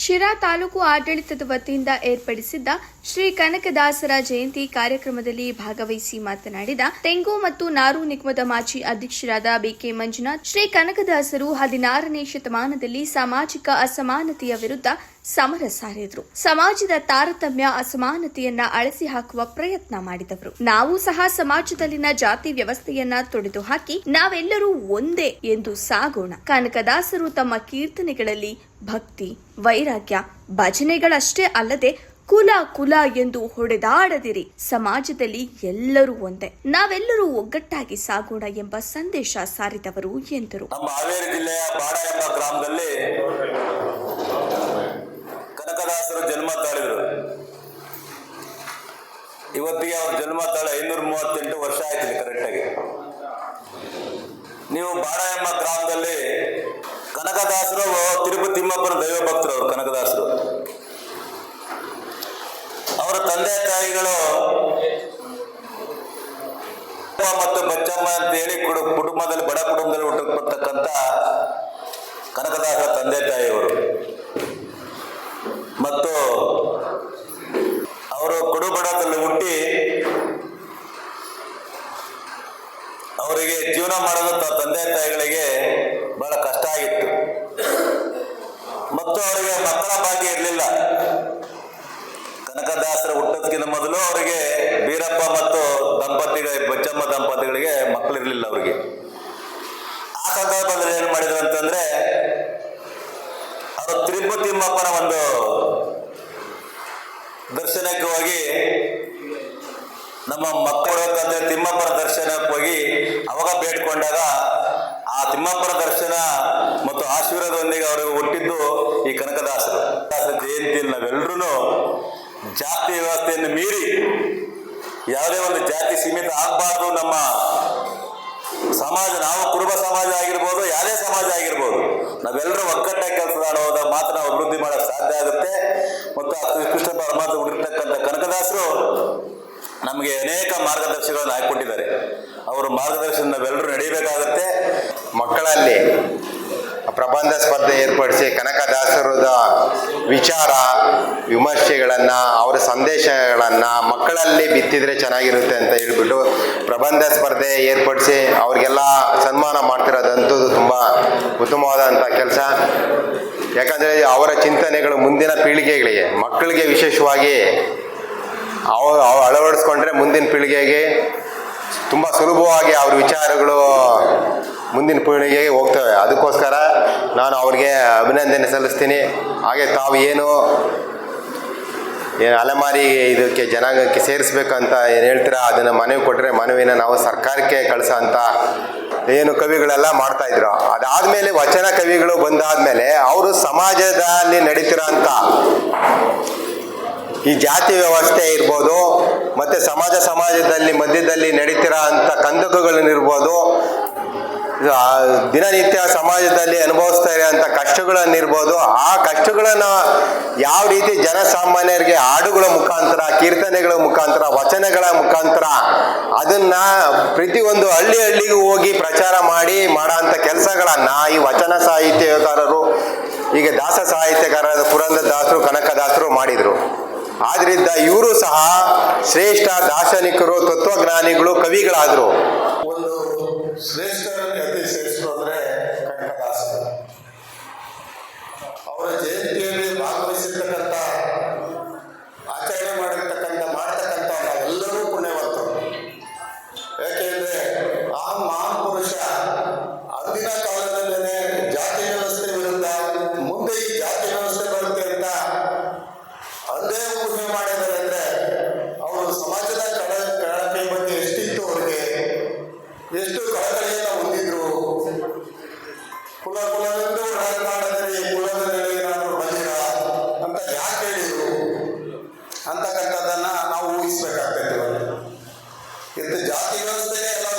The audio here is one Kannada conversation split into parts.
ಶಿರಾ ತಾಲೂಕು ಆಡಳಿತದ ವತಿಯಿಂದ ಏರ್ಪಡಿಸಿದ್ದ ಶ್ರೀ ಕನಕದಾಸರ ಜಯಂತಿ ಕಾರ್ಯಕ್ರಮದಲ್ಲಿ ಭಾಗವಹಿಸಿ ಮಾತನಾಡಿದ ತೆಂಗು ಮತ್ತು ನಾರು ನಿಗಮದ ಮಾಜಿ ಅಧ್ಯಕ್ಷರಾದ ಬಿಕೆ ಮಂಜುನಾಥ್, ಶ್ರೀ ಕನಕದಾಸರು ಹದಿನಾರನೇ ಶತಮಾನದಲ್ಲಿ ಸಾಮಾಜಿಕ ಅಸಮಾನತೆಯ ವಿರುದ್ಧ ಸಮರ ಸಾರಿದ್ರು. ಸಮಾಜದ ತಾರತಮ್ಯ, ಅಸಮಾನತೆಯನ್ನ ಅಳಿಸಿ ಹಾಕುವ ಪ್ರಯತ್ನ ಮಾಡಿದವರು. ನಾವು ಸಹ ಸಮಾಜದಲ್ಲಿನ ಜಾತಿ ವ್ಯವಸ್ಥೆಯನ್ನ ತೊಡೆದು ಹಾಕಿ ನಾವೆಲ್ಲರೂ ಒಂದೇ ಎಂದು ಸಾಗೋಣ. ಕನಕದಾಸರು ತಮ್ಮ ಕೀರ್ತನೆಗಳಲ್ಲಿ ಭಕ್ತಿ, ವೈರಾಗ್ಯ, ಭಜನೆಗಳಷ್ಟೇ ಅಲ್ಲದೆ ಕುಲ ಕುಲ ಎಂದು ಹೊಡೆದಾಡದಿರಿ. ಸಮಾಜದಲ್ಲಿ ಎಲ್ಲರೂ ಒಂದೇ. ನಾವೆಲ್ಲರೂ ಒಗ್ಗಟ್ಟಾಗಿ ಸಾಗೋಣ ಎಂಬ ಸಂದೇಶ ಸಾರಿದವರು ಎಂದರು. ಜನ್ಮ ತಾಳಿದ್ರು. ಇವತ್ತಿಗೆ ಅವ್ರ ಜನ್ಮ ತಾಳ ಐನೂರ ಮೂವತ್ತೆಂಟು ವರ್ಷ ಆಯ್ತು ಕರೆಕ್ಟಾಗಿ ನೀವು ಬಾರಾಯಮ್ಮ ಗ್ರಾಮದಲ್ಲಿ ಕನಕದಾಸರು ತಿರುಪತಿ ತಿಮ್ಮಪ್ಪನ ದೈವ ಭಕ್ತರು ಅವರು, ಕನಕದಾಸರು. ಅವರ ತಂದೆ ತಾಯಿಗಳು ಮತ್ತು ಬಚ್ಚಮ್ಮ ಅಂತ ಹೇಳಿ ಕುಟುಂಬದಲ್ಲಿ ಬಡ ಕುಟುಂಬದಲ್ಲಿ ಹುಟ್ಟುಕೊಳ್ತಕ್ಕಂಥ ಕನಕದಾಸರ ತಂದೆ ತಾಯಿಯವರು. ಮತ್ತು ಅವರು ಕಡುಬಡದಲ್ಲಿ ಹುಟ್ಟಿ ಅವರಿಗೆ ಜೀವನ ಮಾಡುವಂತ ತಂದೆ ತಾಯಿಗಳಿಗೆ ಬಹಳ ಕಷ್ಟ ಆಗಿತ್ತು. ಮತ್ತು ಅವರಿಗೆ ಮಕ್ಕಳ ಭಾಗ್ಯ ಇರಲಿಲ್ಲ. ಕನಕದಾಸರ ಹುಟ್ಟೋದಕ್ಕಿಂತ ಮೊದಲು ಅವರಿಗೆ ಬೀರಪ್ಪ ಮತ್ತು ದಂಪತಿಗಳ ಬಚ್ಚಮ್ಮ ದಂಪತಿಗಳಿಗೆ ಮಕ್ಕಳಿರಲಿಲ್ಲ ಅವರಿಗೆ. ಆ ಸಂದರ್ಭದಲ್ಲಿ ಏನು ಮಾಡಿದ್ರು ಅಂತಂದ್ರೆ, ಅವರು ತಿರುಪತಿಮ್ಮಪ್ಪನ ಒಂದು ದರ್ಶನಕ್ಕೆ ಹೋಗಿ ನಮ್ಮ ಮಕ್ಕಳು ತಂದೆ ತಿಮ್ಮಪ್ಪನ ದರ್ಶನಕ್ಕೆ ಹೋಗಿ ಅವಾಗ ಬೇಡ್ಕೊಂಡಾಗ ಆ ತಿಮ್ಮಪ್ಪನ ದರ್ಶನ ಮತ್ತು ಆಶೀರ್ವಾದದೊಂದಿಗೆ ಅವರಿಗೆ ಹುಟ್ಟಿದ್ದು ಈ ಕನಕದಾಸರು. ದಾಸರ ಜಯಂತಿಯಲ್ಲಿ ನಾವೆಲ್ಲರೂ ಜಾತಿ ವ್ಯವಸ್ಥೆಯನ್ನು ಮೀರಿ ಯಾವುದೇ ಒಂದು ಜಾತಿ ಸೀಮಿತ ಆಗಬಾರ್ದು ನಮ್ಮ ಸಮಾಜ, ನಾವು ಕುರುಬ ಸಮಾಜ ಆಗಿರ್ಬೋದು ಯಾವುದೇ ಸಮಾಜ ಆಗಿರ್ಬೋದು, ನಾವೆಲ್ಲರೂ ಒಗ್ಗಟ್ಟಾಗಿ ಕೆಲಸ ಮಾಡುವುದ ಮಾತ್ರ ನಾವು ಅಭಿವೃದ್ಧಿ ಮಾಡೋಕೆ ಸಾಧ್ಯ ಆಗುತ್ತೆ. ಮತ್ತು ಕೃಷ್ಣ ಪರಮಾತ್ಮ ಹುಡುಕಿರ್ತಕ್ಕಂಥ ಕನಕದಾಸರು ನಮಗೆ ಅನೇಕ ಮಾರ್ಗದರ್ಶಿಗಳನ್ನು ಹಾಕಿಕೊಟ್ಟಿದ್ದಾರೆ. ಅವರ ಮಾರ್ಗದರ್ಶನ ನಾವೆಲ್ಲರೂ ನಡೀಬೇಕಾಗುತ್ತೆ. ಮಕ್ಕಳಲ್ಲಿ ಪ್ರಬಂಧ ಸ್ಪರ್ಧೆ ಏರ್ಪಡಿಸಿ ಕನಕದಾಸರದ ವಿಚಾರ, ವಿಮರ್ಶೆಗಳನ್ನು, ಅವರ ಸಂದೇಶಗಳನ್ನು ಮಕ್ಕಳಲ್ಲಿ ಬಿತ್ತಿದ್ರೆ ಚೆನ್ನಾಗಿರುತ್ತೆ ಅಂತ ಹೇಳ್ಬಿಟ್ಟು ಪ್ರಬಂಧ ಸ್ಪರ್ಧೆ ಏರ್ಪಡಿಸಿ ಅವ್ರಿಗೆಲ್ಲ ಸನ್ಮಾನ ಮಾಡ್ತಿರೋದಂತೂ ತುಂಬ ಉತ್ತಮವಾದಂಥ ಕೆಲಸ. ಯಾಕಂದರೆ ಅವರ ಚಿಂತನೆಗಳು ಮುಂದಿನ ಪೀಳಿಗೆಗಳಿಗೆ, ಮಕ್ಕಳಿಗೆ ವಿಶೇಷವಾಗಿ ಅವರು ಅವ ಅಳವಡಿಸ್ಕೊಂಡ್ರೆ ಮುಂದಿನ ಪೀಳಿಗೆಗೆ ತುಂಬ ಸುಲಭವಾಗಿ ಅವ್ರ ವಿಚಾರಗಳು ಮುಂದಿನ ಪೀಳಿಗೆಗೆ ಹೋಗ್ತವೆ. ಅದಕ್ಕೋಸ್ಕರ ನಾನು ಅವ್ರಿಗೆ ಅಭಿನಂದನೆ ಸಲ್ಲಿಸ್ತೀನಿ. ಹಾಗೆ ತಾವು ಏನು ಏನು ಅಲೆಮಾರಿ ಇದಕ್ಕೆ ಜನಾಂಗಕ್ಕೆ ಸೇರಿಸ್ಬೇಕಂತ ಏನು ಹೇಳ್ತೀರಾ? ಅದನ್ನು ಮನವಿ ಕೊಟ್ಟರೆ ಮನವಿನ ನಾವು ಸರ್ಕಾರಕ್ಕೆ ಕಳಿಸೋ ಅಂತ ಏನು ಕವಿಗಳೆಲ್ಲ ಮಾಡ್ತಾಯಿದ್ರು ಅದಾದಮೇಲೆ ವಚನ ಕವಿಗಳು ಬಂದಾದ್ಮೇಲೆ ಅವರು ಸಮಾಜದಲ್ಲಿ ನಡೀತಿರೋ ಅಂತ ಈ ಜಾತಿ ವ್ಯವಸ್ಥೆ ಇರ್ಬೋದು, ಮತ್ತು ಸಮಾಜ ಸಮಾಜದಲ್ಲಿ ಮಧ್ಯದಲ್ಲಿ ನಡೀತಿರೋ ಅಂಥ ಕಂದಕಗಳನ್ನಿರ್ಬೋದು ದಿನನಿತ್ಯ ಸಮಾಜದಲ್ಲಿ ಅನುಭವಿಸ್ತಾ ಇರೋಂಥ ಕಷ್ಟಗಳನ್ನಿರ್ಬೋದು, ಆ ಕಷ್ಟಗಳನ್ನು ಯಾವ ರೀತಿ ಜನಸಾಮಾನ್ಯರಿಗೆ ಹಾಡುಗಳ ಮುಖಾಂತರ, ಕೀರ್ತನೆಗಳ ಮುಖಾಂತರ, ವಚನಗಳ ಮುಖಾಂತರ, ಅದನ್ನ ಪ್ರತಿಯೊಂದು ಹಳ್ಳಿ ಹಳ್ಳಿಗೂ ಹೋಗಿ ಪ್ರಚಾರ ಮಾಡಿ ಮಾಡೋ ಅಂಥ ಕೆಲಸಗಳನ್ನು ಈ ವಚನ ಸಾಹಿತ್ಯಕಾರರು ಈಗ ದಾಸ ಸಾಹಿತ್ಯಕಾರರಾದ ಪುರಂದರದಾಸರು, ಕನಕದಾಸರು ಮಾಡಿದರು. ಆದ್ರಿಂದ ಇವರು ಸಹ ಶ್ರೇಷ್ಠ ದಾರ್ಶನಿಕರು, ತತ್ವಜ್ಞಾನಿಗಳು, ಕವಿಗಳಾದರು. ಒಂದು ಶ್ರೇಷ್ಠರಲ್ಲಿ Gesetz oder কিন্তু জাতি ব্যবস্থায়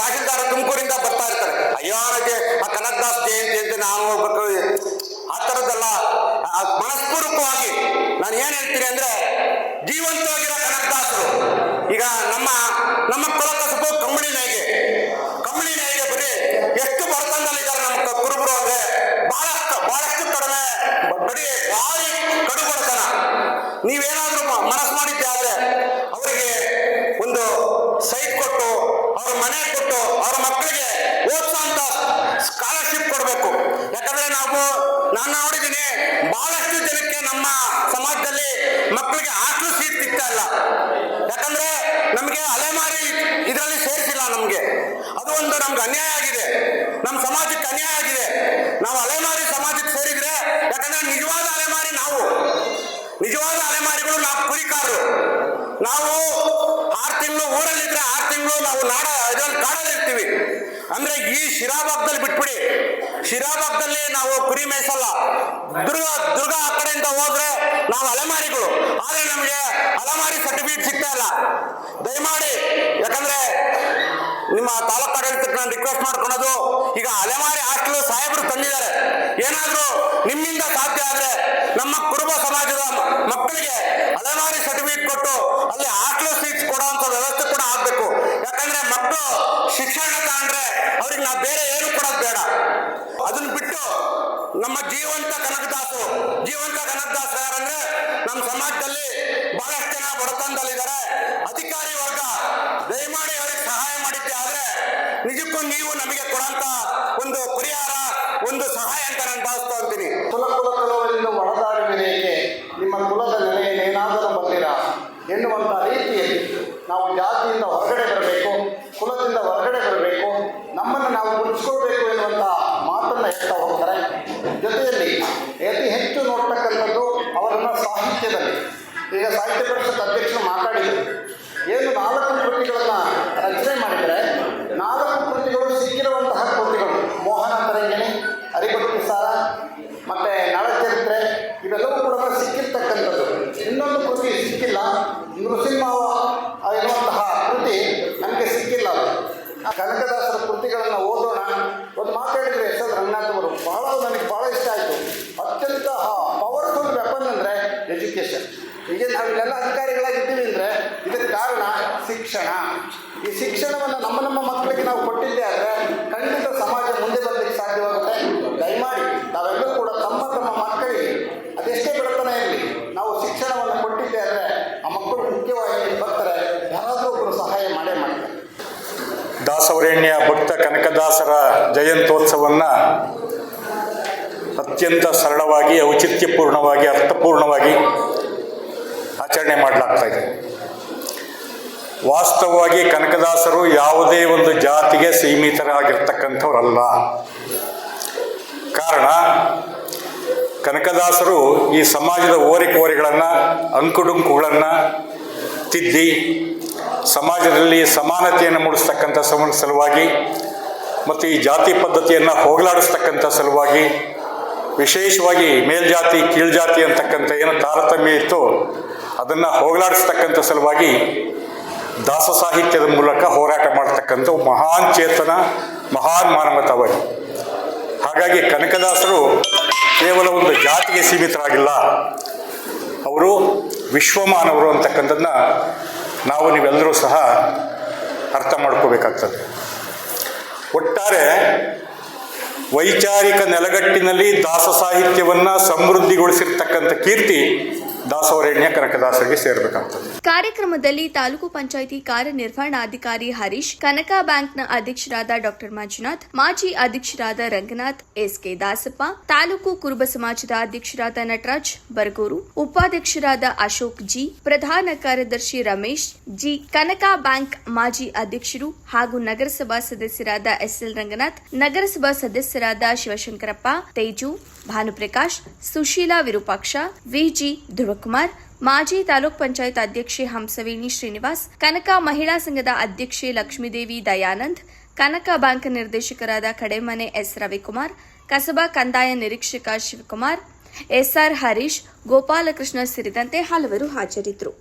ತಹಶೀಲ್ದಾರ್ ತುಮಕೂರಿಂದ ಬರ್ತಾ ಇರ್ತಾರೆ. ಅಯ್ಯೋ ನನಗೆ ಆ ಕನಕದಾಸ್ ಜಯಂತಿ ಅಂತ ನಾನು ಹೋಗ್ಬೇಕು. ಆ ಥರದ್ದಲ್ಲ ಮನಸ್ಪೂರ್ವಕವಾಗಿ ನಾನು ಏನ್ ಹೇಳ್ತೀನಿ ಅಂದ್ರೆ, ಜೀವಂತವಾಗಿರೋ ಕನಕದಾಸರು. ಈಗ ನಮ್ಮ ನಮ್ಮ ಕುಲಕಸಬು ಕಂಬಳಿ ನಾಯಿಗೆ. ಕಂಬಳಿ ನಾಯಿಗೆ ಬರೀ ಎಷ್ಟು ಬಡತನದಲ್ಲಿದ್ದಾರೆ ನಮ್ಮ ಕುರುಬರು ಅಂದ್ರೆ ಬಹಳಷ್ಟು ಬಹಳಷ್ಟು ಕಡಿಮೆ, ಬರೀ ಭಾರಿ ಕಡು ಬಡತನ. ನೀವೇನಾದ್ರೂ ಮನಸ್ಸು ಮಾಡಿದ್ದೆ ಆದ್ರೆ ಒಂದು ನಮ್ಗೆ ಅನ್ಯಾಯ ಆಗಿದೆ. ನಮ್ಮ ಸಮಾಜಕ್ಕೆ ಅನ್ಯಾಯ ಆಗಿದೆ. ನಾವು ಅಲೆಮಾರಿ ಸಮಾಜಕ್ಕೆ ಸೇರಿದ್ರೆ, ಯಾಕಂದ್ರೆ ನಿಜವಾದ ಅಲೆಮಾರಿ ನಾವು. ನಿಜವಾದ ಅಲೆಮಾರಿಗಳು ನಾವು ಕುರಿಕಾರರು. ನಾವು ಆರು ತಿಂಗಳು ಊರಲ್ಲಿದ್ರೆ ಆರು ತಿಂಗಳು ನಾವು ನಾಡ, ಇದ್ರಲ್ಲಿ ಕಾಡಲ್ಲಿರ್ತೀವಿ. ಅಂದ್ರೆ ಈ ಶಿರಾಭಾಗದಲ್ಲಿ ಬಿಟ್ಬಿಡಿ. ಶಿರಾಭಾಗದಲ್ಲಿ ನಾವು ಕುರಿ ಮೇಯಿಸಲ್ಲ. ದುರ್ಗ ದುರ್ಗ ಆ ಕಡೆಯಿಂದ ಹೋದ್ರೆ ನಾವು ಅಲೆಮಾರಿಗಳು. ಆದ್ರೆ ನಮಗೆ ಅಲೆಮಾರಿ ಸರ್ಟಿಫಿಕೇಟ್ ಸಿಗ್ತಾ ಇಲ್ಲ. ದಯಮಾಡಿ ನಿಮ್ಮ ತಾಲೂಕು ಆಡಳಿತಕ್ಕೆ ನಾನು ರಿಕ್ವೆಸ್ಟ್ ಮಾಡ್ಕೊಳೋದು, ಈಗ ಅಲೆಮಾರಿ ಹಾಸ್ಟೆಲ್ ಸಾಹೇಬರು ತಂದಿದ್ದಾರೆ. ಏನಾದ್ರು ನಿಮ್ಮಿಂದ ಸಾಧ್ಯ ಆದ್ರೆ ನಮ್ಮ ಕುರುಬ ಸಮಾಜದ ಮಕ್ಕಳಿಗೆ ಅಲೆಮಾರಿ ಸರ್ಟಿಫಿಕೇಟ್ ಕೊಟ್ಟು ಅಲ್ಲಿ ಹಾಸ್ಟೆಲ್ ಸೀಟ್ಸ್ ಕೊಡುವಂತ ವ್ಯವಸ್ಥೆ ಕೂಡ ಆಗ್ಬೇಕು. ಯಾಕಂದ್ರೆ ಮಕ್ಕಳು ಶಿಕ್ಷಣ ತಗೊಂಡ್ರೆ ಅವ್ರಿಗೆ ನಾವು ಬೇರೆ ಏನು ಕೊಡೋದು ಬೇಡ. ಅದನ್ನ ಬಿಟ್ಟು ನಮ್ಮ ಜೀವಂತ ಕನಕದಾಸು, ಜೀವಂತ ಕನಕದಾಸ ಯಾರಂದ್ರೆ ನಮ್ಮ ಸಮಾಜದಲ್ಲಿ ಬಹಳಷ್ಟು ಜನ ಬಡತನದಲ್ಲಿದ್ದಾರೆ. ಅಧಿಕಾರಿ ವರ್ಗ, ದಯಮಾಡಿ ಅವರಿಗೆ ನೀವು ನಮಗೆ ಕೊಡಂತ ಒಂದು ಪರಿಹಾರ, ಒಂದು ಸಹಾಯ ಅಂತ ನಾನು ಭಾವಿಸ್ತಾ ಇರ್ತೀನಿ. ಕುಲ ಕುಲ ಕುಲಗಳಿಂದ ಒಳದಾಡುವಿರೇಕೆ ನಿಮ್ಮ ಕುಲದ ನೆಲೆಯನ್ನೇನಾದರೂ ಬರ್ತೀರಾ ಎನ್ನುವಂಥ ರೀತಿಯಲ್ಲಿ ನಾವು ಜಾತಿಯಿಂದ ಹೊರಗಡೆ ಬರಬೇಕು, ಕುಲದಿಂದ ಹೊರಗಡೆ ಬರಬೇಕು, ನಮ್ಮನ್ನು ನಾವು ಗುರುತಿಸ್ಕೊಳ್ಬೇಕು ಎನ್ನುವಂಥ ಮಾತನ್ನು ಹೇಳ್ತಾ ಹೋಗ್ತಾರೆ. ಜೊತೆಯಲ್ಲಿ ಅತಿ ಹೆಚ್ಚು ನೋಡ್ತಕ್ಕಂಥದ್ದು ಅವರನ್ನು ಸಾಹಿತ್ಯದಲ್ಲಿ. ಈಗ ಸಾಹಿತ್ಯ ಪರಿಷತ್ ಅಧ್ಯಕ್ಷರು ಮಾತಾಡಿದರು. ಏನು ನಾಲ್ಕು ಕೃತಿಗಳನ್ನು ನಾವು ನಾವಿಲ್ಲೆಲ್ಲ ಅಧಿಕಾರಿಗಳಾಗಿದ್ದೀವಿ ಅಂದ್ರೆ ಇದಕ್ಕೆ ಕಾರಣ ಶಿಕ್ಷಣ. ಈ ಶಿಕ್ಷಣವನ್ನು ನಮ್ಮ ನಮ್ಮ ಮಕ್ಕಳಿಗೆ ನಾವು ಕೊಟ್ಟಿದ್ದೆ ಆದರೆ ಖಂಡಿತ ಸಮಾಜ ಮುಂದೆ ಬರಲಿಕ್ಕೆ ಸಾಧ್ಯವಾಗುತ್ತೆ. ದಯಮಾಡಿ ನಾವೆಲ್ಲರೂ ಕೂಡ ತಮ್ಮ ತಮ್ಮ ಮಕ್ಕಳಿಗೆ ಅದೆಷ್ಟೇ ಬಡತನ ಇರಲಿ, ನಾವು ಶಿಕ್ಷಣವನ್ನು ಕೊಟ್ಟಿದ್ದೆ ಆದ್ರೆ ಆ ಮಕ್ಕಳು ಮುಖ್ಯವಾಗಿ ಬರ್ತಾರೆ, ಯಾರಾದರೂ ಒಬ್ಬರು ಸಹಾಯ ಮಾಡೇ ಮಾಡ್ತಾರೆ. ದಾಸವರೇಣ್ಯ ಭಕ್ತ ಕನಕದಾಸರ ಜಯಂತ್ಯೋತ್ಸವವನ್ನು ಅತ್ಯಂತ ಸರಳವಾಗಿ, ಔಚಿತ್ಯಪೂರ್ಣವಾಗಿ, ಅರ್ಥಪೂರ್ಣವಾಗಿ ಆಚರಣೆ ಮಾಡಲಾಗ್ತಾ ಇದೆ. ವಾಸ್ತವವಾಗಿ ಕನಕದಾಸರು ಯಾವುದೇ ಒಂದು ಜಾತಿಗೆ ಸೀಮಿತರಾಗಿರ್ತಕ್ಕಂಥವ್ರಲ್ಲ. ಕಾರಣ, ಕನಕದಾಸರು ಈ ಸಮಾಜದ ಓರಿಕೋರಿಗಳನ್ನು, ಅಂಕುಡುಂಕುಗಳನ್ನು ತಿದ್ದಿ, ಸಮಾಜದಲ್ಲಿ ಸಮಾನತೆಯನ್ನು ಮೂಡಿಸ್ತಕ್ಕಂಥ ಸಲುವಾಗಿ ಮತ್ತು ಈ ಜಾತಿ ಪದ್ಧತಿಯನ್ನು ಹೋಗಲಾಡಿಸ್ತಕ್ಕಂಥ ಸಲುವಾಗಿ ವಿಶೇಷವಾಗಿ ಮೇಲ್ಜಾತಿ, ಕೀಳ್ಜಾತಿ ಅಂತಕ್ಕಂಥ ಏನು ತಾರತಮ್ಯ ಇತ್ತು ಅದನ್ನು ಹೋಗಲಾಡಿಸ್ತಕ್ಕಂಥ ಸಲುವಾಗಿ ದಾಸ ಸಾಹಿತ್ಯದ ಮೂಲಕ ಹೋರಾಟ ಮಾಡ್ತಕ್ಕಂಥ ಮಹಾನ್ ಚೇತನ, ಮಹಾನ್ ಮಾನವತಾವಾದಿ. ಹಾಗಾಗಿ ಕನಕದಾಸರು ಕೇವಲ ಒಂದು ಜಾತಿಗೆ ಸೀಮಿತರಾಗಿಲ್ಲ. ಅವರು ವಿಶ್ವಮಾನವರು ಅಂತಕ್ಕಂಥದ್ದನ್ನ ನಾವು ನೀವೆಲ್ಲರೂ ಸಹ ಅರ್ಥ ಮಾಡ್ಕೋಬೇಕಾಗ್ತದೆ. ಒಟ್ಟಾರೆ ವೈಚಾರಿಕ ನೆಲಗಟ್ಟಿನಲ್ಲಿ ದಾಸ ಸಾಹಿತ್ಯವನ್ನು ಸಮೃದ್ಧಿಗೊಳಿಸಿರ್ತಕ್ಕಂಥ ಕೀರ್ತಿ ಕನಕದಾಸರಿಗೆ ಸೇರಬೇಕಾಗ್ತದೆ. ಕಾರ್ಯಕ್ರಮದಲ್ಲಿ ತಾಲೂಕು ಪಂಚಾಯಿತಿ ಕಾರ್ಯನಿರ್ವಹಣಾಧಿಕಾರಿ ಹರೀಶ್, ಕನಕ ಬ್ಯಾಂಕ್ನ ಅಧ್ಯಕ್ಷರಾದ ಡಾಕ್ಟರ್ ಮಂಜುನಾಥ್, ಮಾಜಿ ಅಧ್ಯಕ್ಷರಾದ ರಂಗನಾಥ್ ಎಸ್ ಕೆ ದಾಸಪ್ಪ, ತಾಲೂಕು ಕುರುಬ ಸಮಾಜದ ಅಧ್ಯಕ್ಷರಾದ ನಟರಾಜ್ ಬರಗೂರು, ಉಪಾಧ್ಯಕ್ಷರಾದ ಅಶೋಕ್ ಜಿ, ಪ್ರಧಾನ ಕಾರ್ಯದರ್ಶಿ ರಮೇಶ್ ಜಿ, ಕನಕ ಬ್ಯಾಂಕ್ ಮಾಜಿ ಅಧ್ಯಕ್ಷರು ಹಾಗೂ ನಗರಸಭಾ ಸದಸ್ಯರಾದ ಎಸ್ಎಲ್ ರಂಗನಾಥ್, ನಗರಸಭಾ ಸದಸ್ಯರಾದ ಶಿವಶಂಕರಪ್ಪ, ತೇಜು ಭಾನುಪ್ರಕಾಶ್, ಸುಶೀಲಾ ವಿರೂಪಾಕ್ಷ, ವಿಜಿ ಧ್ರುವಕುಮಾರ್, ಮಾಜಿ ತಾಲೂಕ್ ಪಂಚಾಯತ್ ಅಧ್ಯಕ್ಷೆ ಹಂಸವೇಣಿ ಶ್ರೀನಿವಾಸ್, ಕನಕ ಮಹಿಳಾ ಸಂಘದ ಅಧ್ಯಕ್ಷೆ ಲಕ್ಷ್ಮೀದೇವಿ ದಯಾನಂದ್, ಕನಕ ಬ್ಯಾಂಕ್ ನಿರ್ದೇಶಕರಾದ ಕಡೆಮನೆ ಎಸ್. ರವಿಕುಮಾರ್, ಕಸಬಾ ಕಂದಾಯ ನಿರೀಕ್ಷಕ ಶಿವಕುಮಾರ್, ಎಸ್ಆರ್ ಹರೀಶ್, ಗೋಪಾಲಕೃಷ್ಣ ಸೇರಿದಂತೆ ಹಲವರು ಹಾಜರಿದ್ದರು.